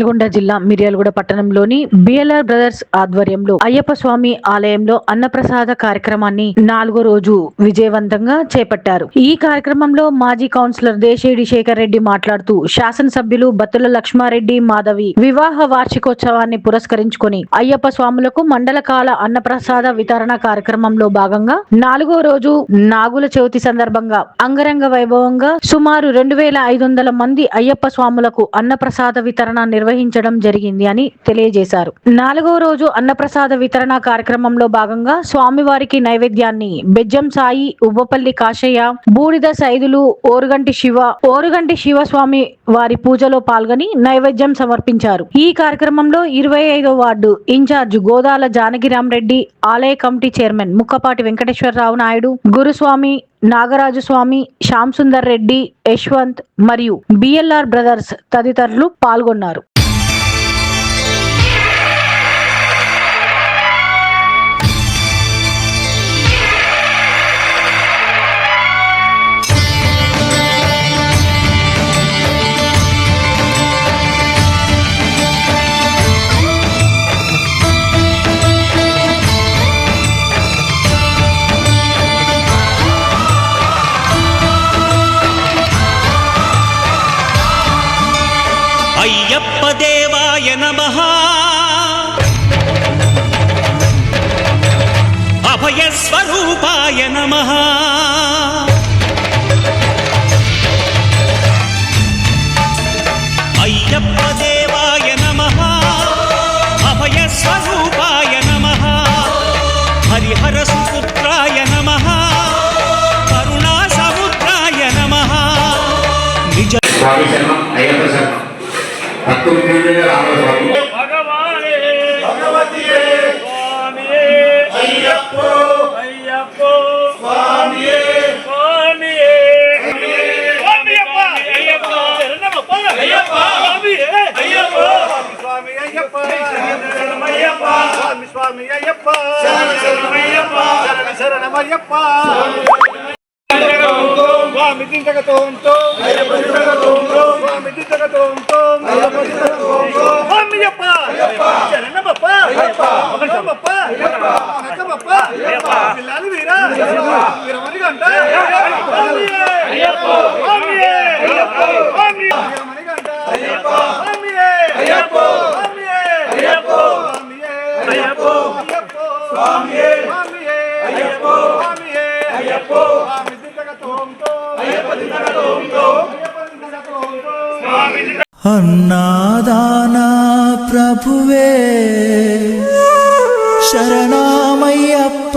నల్గొండ జిల్లా మిర్యాలగూడ పట్టణంలోని BLR brothers ఆధ్వర్యంలో అయ్యప్ప స్వామి ఆలయంలో అన్నప్రసాద కార్యక్రమాన్ని నాలుగో రోజు విజయవంతంగా చేపట్టారు. ఈ కార్యక్రమంలో మాజీ కౌన్సిలర్ దేశేడి శేఖర్ రెడ్డి మాట్లాడుతూ శాసనసభ్యులు బత్తుల లక్ష్మారెడ్డి మాధవి వివాహ వార్షికోత్సవాన్ని పురస్కరించుకొని అయ్యప్ప స్వాములకు మండల కాల అన్నప్రసాద వితరణ కార్యక్రమంలో భాగంగా నాలుగో రోజు నాగుల చవితి సందర్భంగా అంగరంగ వైభవంగా సుమారు రెండు వేల ఐదు వందల మంది అయ్యప్ప స్వాములకు అన్నప్రసాద వితరణ నిర్వహించడం జరిగింది అని తెలియజేశారు. నాలుగో రోజు అన్నప్రసాద వితరణ కార్యక్రమంలో భాగంగా స్వామివారికి నైవేద్యాన్ని బెజ్జం సాయి ఉబ్బపల్లి కాశయ్య బూడిద సైదులు ఓరుగంటి శివ ఓరుగంటి శివస్వామి వారి పూజలో పాల్గొని నైవేద్యం సమర్పించారు. ఈ కార్యక్రమంలో ఇరవై ఐదో వార్డు ఇన్ఛార్జ్ గోదాల జానకిరాం రెడ్డి ఆలయ కమిటీ చైర్మన్ ముక్కపాటి వెంకటేశ్వరరావు నాయుడు గురుస్వామి నాగరాజు స్వామి శ్యామ్ సుందర్ రెడ్డి యశ్వంత్ మరియు బిఎల్ఆర్ బ్రదర్స్ తదితరులు పాల్గొన్నారు. స్వామి శరణం అయ్యప్ప శరణం భక్తులు రామస్వామి భగవానే భగవతియే స్వామియే అయ్యప్పో అయ్యప్పో స్వామియే స్వామియే స్వామియప్ప అయ్యప్ప శరణమప్ప అయ్యప్ప స్వామియే అయ్యప్ప స్వామి అయ్యప్ప శరణమయ్యప్ప స్వామి స్వామి అయ్యప్ప శరణమయ్యప్ప శరణ శరణమయ్యప్ప స్వామి దింతగతోంతో స్వామి దింతగతోంతో స్వామియప్ప శరణమప్ప వనకమప్ప వనకమప్ప పిల్లాలి వీరా వీరమణి గంట స్వామియే స్వామియే స్వామియే వీరమణి గంట స్వామియే స్వామియే స్వామియే స్వామియే స్వామియే స్వామి దింతగతోంతో అన్నాదానా ప్రభువే శరణమయ్యప్ప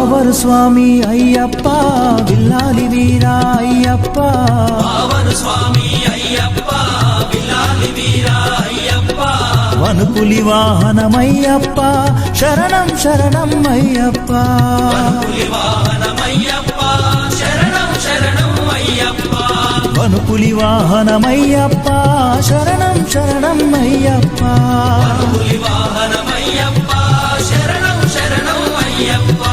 స్వామియే స్వామియే అయ్యప్పో అయ్యప్పో. స్వామియే స్వామి అయ్యప్ప విల్లాలి వీరా అయ్యప్ప. వనుపులి వాహనమయ్యప్ప శరణం శరణం అయ్యప్ప. వనుపులి వాహనమయ్యప్ప శరణం శరణం అయ్యప్ప. స్వామియే అయ్యప్పో. అయ్యప్పో.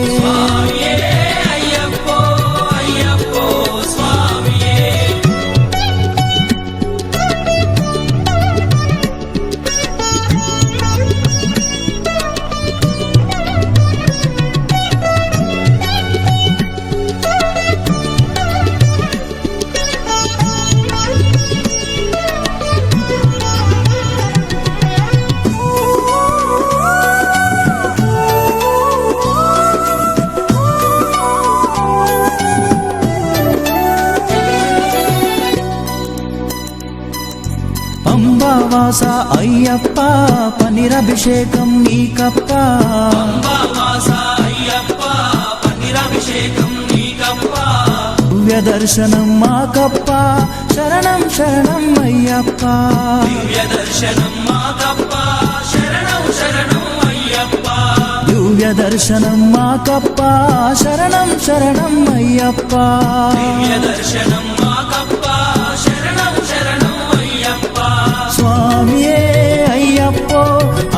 అయ్యప్ప పనిరభిషేకం నీకప్ప. దివ్య దర్శనం మాకప్ప శరణం శరణం అయ్యప్ప. దివ్య దర్శనం మాకప్ప శరణం శరణం అయ్యప్ప. స్వామియే అయ్యప్పో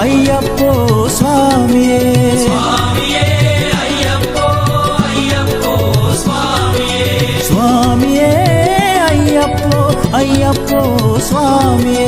అయ్యప్పో స్వామియే. స్వామియే అయ్యప్పో అయ్యప్పో స్వామియే.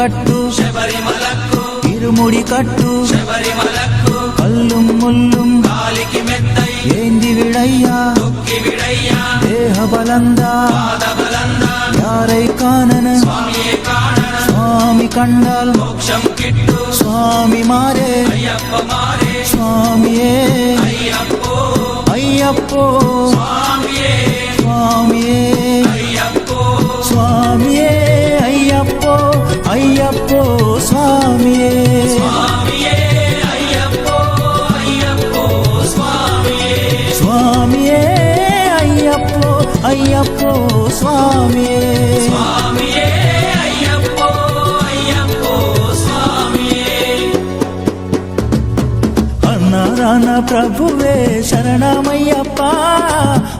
కట్టు ఇరుముడి కట్టు కల్లు ముల్లు ఏంది విడయ్యా దేహ బలందా యారై కానన స్వామి కండాల్ స్వామి మారే స్వామియే అయ్యప్పో స్వామియే స్వామియే స్వామియే. స్వామియే అయ్యప్పో అయ్యప్పో స్వామియే. అన్నారాన ప్రభువే శరణమయ్యప్ప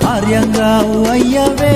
ఆర్యంగా అయ్యవే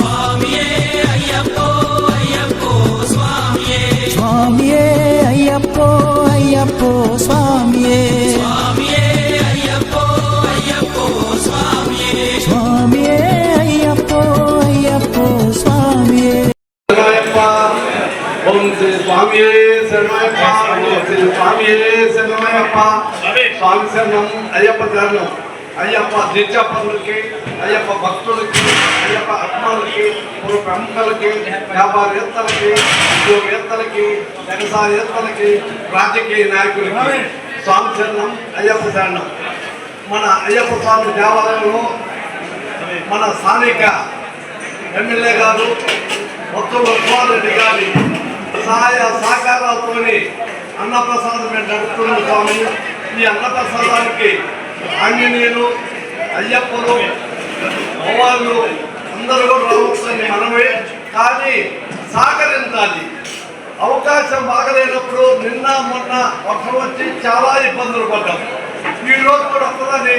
శరణం అయ్యప్ప శరణం అయ్యప్ప నిత్యపనులకి అయ్యప్ప భక్తులకి అయ్యప్ప ఆత్మలకి ప్రముఖులకి వ్యాపారవేత్తలకి ఉద్యోగవేత్తలకి వ్యవసాయవేత్తలకి రాజకీయ నాయకులకి. స్వామి శరణం అయ్యప్ప శరణం. మన అయ్యప్ప స్వామి దేవాలయంలో మన స్థానిక ఎమ్మెల్యే గారు మొత్తం రెడ్డి గారి సహాయ సహకారాలతోని అన్నప్రసాదం నడుపుతున్నాం స్వామి. ఈ అన్నప్రసాదానికి ఆంజనేయులు అయ్యప్పలు భవాళ్ళు అందరూ కూడా రావచ్చని మనమే. కానీ సహకరించాలి. అవకాశం బాగలేనప్పుడు నిన్న మొన్న వర్షం వచ్చి చాలా ఇబ్బందులు పడ్డాం. ఈరోజు రోజు కూడా వస్తుందని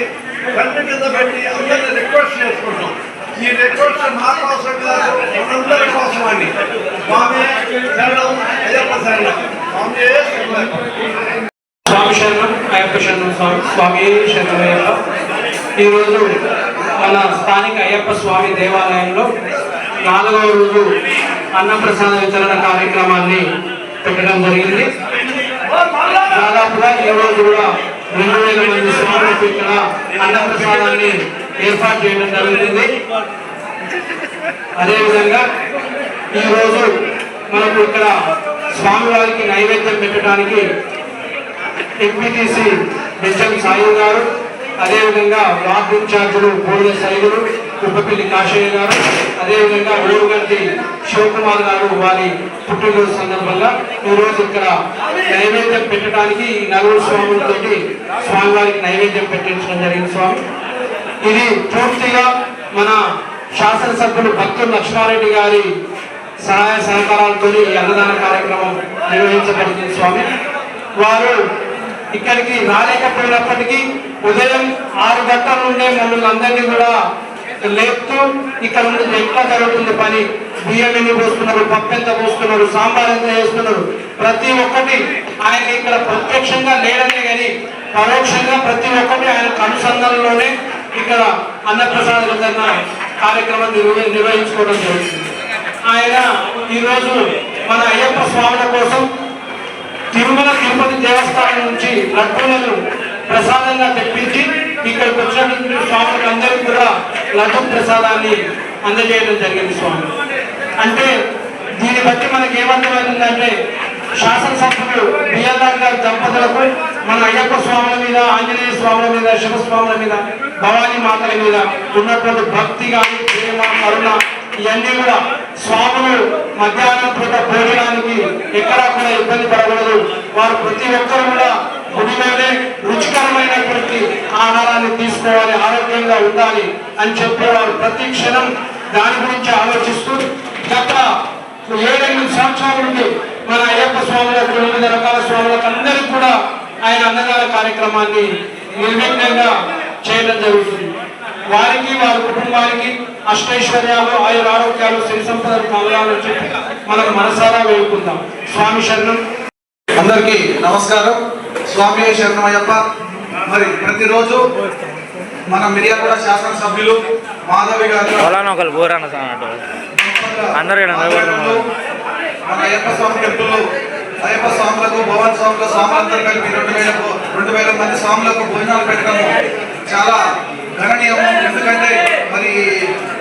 కంటి కింద పెట్టి అందరినీ రిక్వెస్ట్ చేసుకుంటాం ఈ రిక్వెస్ట్ మా కోసం కాదు మనందరి కోసం అని స్వామి శరణం అయ్యప్ప శరణం స్వామి శరణం స్వామి శరణం అయ్యప్ప శరణం స్వామి స్వామి శరణం ఈరోజు మన స్థానిక అయ్యప్ప స్వామి దేవాలయంలో నాలుగవ రోజు అన్నప్రసాద వితరణ కార్యక్రమాన్ని పెట్టడం జరిగింది. దాదాపుగా ఈ రోజు కూడా రెండు వేల మంది స్వాములకు ఇక్కడ అన్నప్రసాదాన్ని ఏర్పాటు చేయడం జరుగుతుంది. అదేవిధంగా ఈరోజు మనకు ఇక్కడ స్వామివారికి నైవేద్యం పెట్టడానికి ఎంపీటీసీ ఎస్ఎం సాయి గారు అదేవిధంగా వార్డు ఇన్ఛార్జులు బోడిన సైదులు కుప్పపల్లి కాశయ్య గారు అదేవిధంగా ఊరుగంటి శివకుమార్ గారు వారి పుట్టినరోజు సందర్భంగా ఈరోజు ఇక్కడ నైవేద్యం పెట్టడానికి నలుగురు స్వాములతో స్వామివారికి నైవేద్యం పెట్టించడం జరిగింది స్వామి. ఇది పూర్తిగా మన శాసనసభ్యులు భక్తులు లక్ష్మారెడ్డి గారి సహాయ సహకారాలతో ఈ అన్నదాన కార్యక్రమం నిర్వహించబడింది స్వామి. వారు ఇక్కడికి రాలేకపోయినప్పటికీ ఉదయం ఆరు గంటల నుండే మమ్మల్ని అందరినీ కూడా లేపుతూ ఇక్కడ నుండి ఎట్లా జరుగుతుంది పని. బియ్యం ఎన్ని పోస్తున్నారు పప్పెంత పోస్తున్నారు సాంబార్ ఎంత చేస్తున్నారు? ప్రతి ఒక్కటి ఆయన ఇక్కడ ప్రత్యక్షంగా లేడనే కానీ పరోక్షంగా ప్రతి ఒక్కటి ఆయన అనుసంధానంలోనే ఇక్కడ అన్నప్రసాద వితరణ కార్యక్రమం నిర్వహించుకోవడం జరుగుతుంది. ఆయన ఈరోజు మన అయ్యప్ప స్వాముల కోసం తిరుమల తిరుపతి దేవస్థానం నుంచి లడ్డూలను ప్రసాదంగా తెప్పించి ఇక్కడికి వచ్చినటువంటి స్వాములకు అందరికీ కూడా లడ్డు ప్రసాదాన్ని అందజేయడం జరిగింది స్వామి. అంటే దీన్ని బట్టి మనకి ఏమర్థమైందంటే శాసనసభ్యులు బిఎల్ఆర్ గారి దంపతులకు మన అయ్యప్ప స్వాముల మీద ఆంజనేయ స్వాముల మీద శివస్వాముల మీద భవానీ మాతల మీద ఉన్నటువంటి భక్తి కానీ ప్రేమ కరుణ ఇవన్నీ కూడా స్వాములు మధ్యాహ్నం పూట భోజనానికి ఎక్కడా కూడా ఇబ్బంది పడకూడదు. వారు ప్రతి ఒక్కరు కూడా గుడిలోనే రుచికరమైనటువంటి ఆహారాన్ని తీసుకోవాలి ఆరోగ్యంగా ఉండాలి అని చెప్పి వారు ప్రతి క్షణం దాని గురించి ఆలోచిస్తూ గత ఏడెనిమిది సంవత్సరాల నుండి మన అయ్యప్ప స్వాములకు వివిధ రకాల స్వాములకు అందరికీ కూడా ఆయన అన్నదాన కార్యక్రమాన్ని నిర్విఘ్నంగా చేయడం జరుగుతుంది. వారికి వారి కుటుంబానికి అష్టైశ్వర్యాలు ఆయుర ఆరోగ్యాలు సిరి సంపదలు కలగాలని చెప్పి మనం మనసారా వేడుకుందాం. స్వామి శరణం. అందరికీ నమస్కారం. స్వామి శరణమయ్యప్ప మరి ప్రతిరోజు మన మిర్యాలగూడ శాసనసభ్యులు మాధవి గారు. మన అయ్యప్ప స్వామి టెంపుల్ అయ్యప్ప స్వాములకు భవన్ స్వాముల స్వాములందరూ కలిపి రెండు వేల రెండు వేల మంది స్వాములకు భోజనాలు పెట్టడము చాలా గణనీయము ఎందుకంటే మరి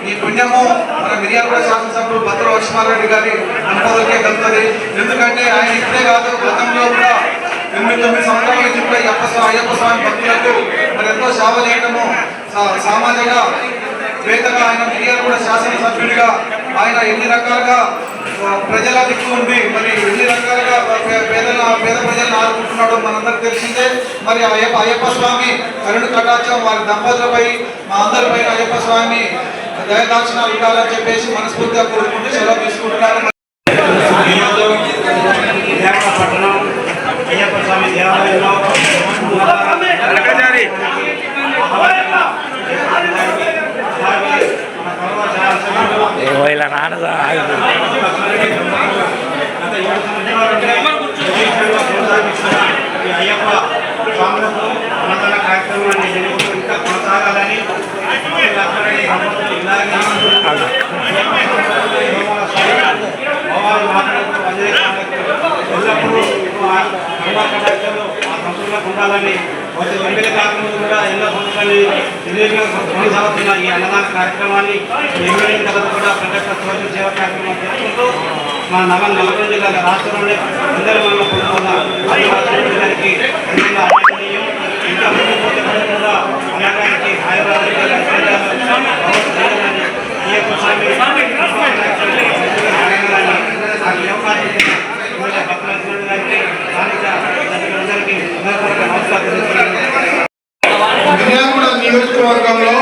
ఈ పుణ్యము మన మిర్యాలగూడ శాసనసభ్యులు భద్ర లక్ష్మారెడ్డి గారి అనుభవంకే కలుగుతుంది. ఎందుకంటే ఆయన ఇప్పుడే కాదు గతంలో కూడా ఎనిమిది తొమ్మిది తొమ్మిది సంవత్సరాల నుంచి కూడా అప్ప అయ్యప్ప స్వామి భక్తులకు మరి ఎంతో సేవ చేయడము సామాజిక వేతగా ఆయన మిరియాలు కూడా శాసనసభ్యుడిగా ఆయన ఎన్ని రకాలుగా ప్రజల దిక్కు ఉంది. మరి ఎన్ని రకాలుగా పేద పేదల పేద ప్రజలను ఆదుకుంటున్నాడో మనందరికి తెలిసిందే. మరి అయ్యప్ప అయ్యప్ప స్వామి కరుణ కటాచం వారి దంపతులపై మా అందరిపైన అయ్యప్ప స్వామి దయదాక్షిణాలు ఉండాలని చెప్పేసి మనస్ఫూర్తిగా కోరుకుంటూ సెలవు తీసుకుంటున్నాను. పట్టణం అయ్యప్ప స్వామి దేవాలయంలో ఇలా నాన్న ఆగు. ఈ అయ్యప్ప స్వాములకు అన్నదాన కార్యక్రమాన్ని జరుగుతూ ఇంకా కొనసాగాలని భక్తులందరినీ దంపతులు ఇలాగే ఆగు. భగవాన్ మాటలకు అంజనేయ స్వామికి ఎల్లప్పుడూ ఆ కరుణా కటాక్షాలు ఆ సంతులకు ఉండాలని వచ్చే ఎమ్మెల్యే కాకముందు కూడా ఎన్నో సంవత్సరాలు నిర్ణయంగా కొనసాగుతున్న ఈ అన్నదాన కార్యక్రమాన్ని ఎమ్మెల్యే తర్వాత కూడా ప్రజల సోషల్ సేవ కార్యక్రమం చేసుకుంటూ మన నవ నల్గొండ జిల్లా రాష్ట్రంలోనే అందరూ మనం పొందుతున్న గారికి ఇంకా ముందు పోతే కూడా అన్నగారికి హైదరాబాద్ ఈ యొక్క స్వామి మిర్యాలగూడ నియోజకవర్గంలో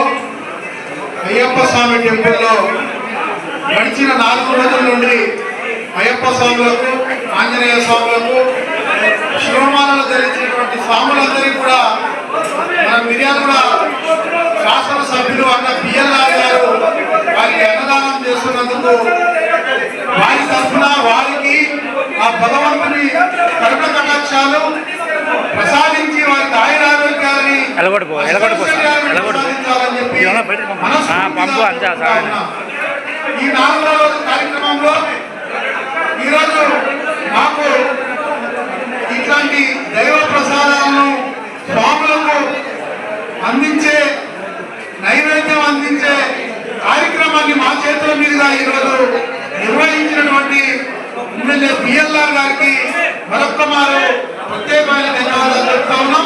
అయ్యప్ప స్వామి టెంపుల్లో గడిచిన నాలుగు రోజుల నుండి అయ్యప్ప స్వాములకు ఆంజనేయ స్వాములకు శివమాలను ధరించినటువంటి స్వాములందరికీ కూడా మన మిర్యాలగూడ శాసనసభ్యులు అన్న పిఎల్ఆర్ గారు వారికి అన్నదానం చేస్తున్నందుకు వారి తరఫున వారికి ఆ భగవంతుని కరుణ కటాక్షాలు ఎలగొట్టుకో. ప్రసాదించాలని చెప్పి ఏమన్నా బయటకు పంపు. అంతే సార్. ఈ నాలుగో కార్యక్రమంలో ఈరోజు మాకు ఇట్లాంటి దైవ ప్రసాదాలను స్వాములకు అందించే నైవేద్యం అందించే కార్యక్రమాన్ని మా చేతుల మీదుగా ఈరోజు నిర్వహించినటువంటి ఎమ్మెల్యే బిఎల్ఆర్ గారికి మరొక్క మారు ప్రత్యేకమైన ధన్యవాదాలు చెప్తా ఉన్నాం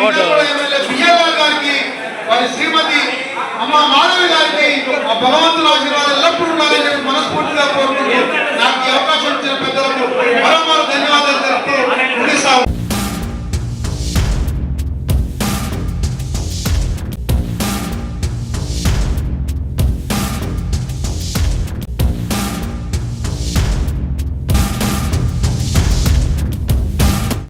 అవార్డు వారి శ్రీమతి అమ్మ మాధవి గారికి ఆ భగవంతుల ఆశీర్వాదం ఎల్లప్పుడూ ఉండాలని చెప్పి మనస్ఫూర్తిగా కోరుకుంటూ నాకు ఈ అవకాశం ఇచ్చిన పెద్దలకు మరో మరో ధన్యవాదాలు తెలుపుతూ ముగిస్తాము.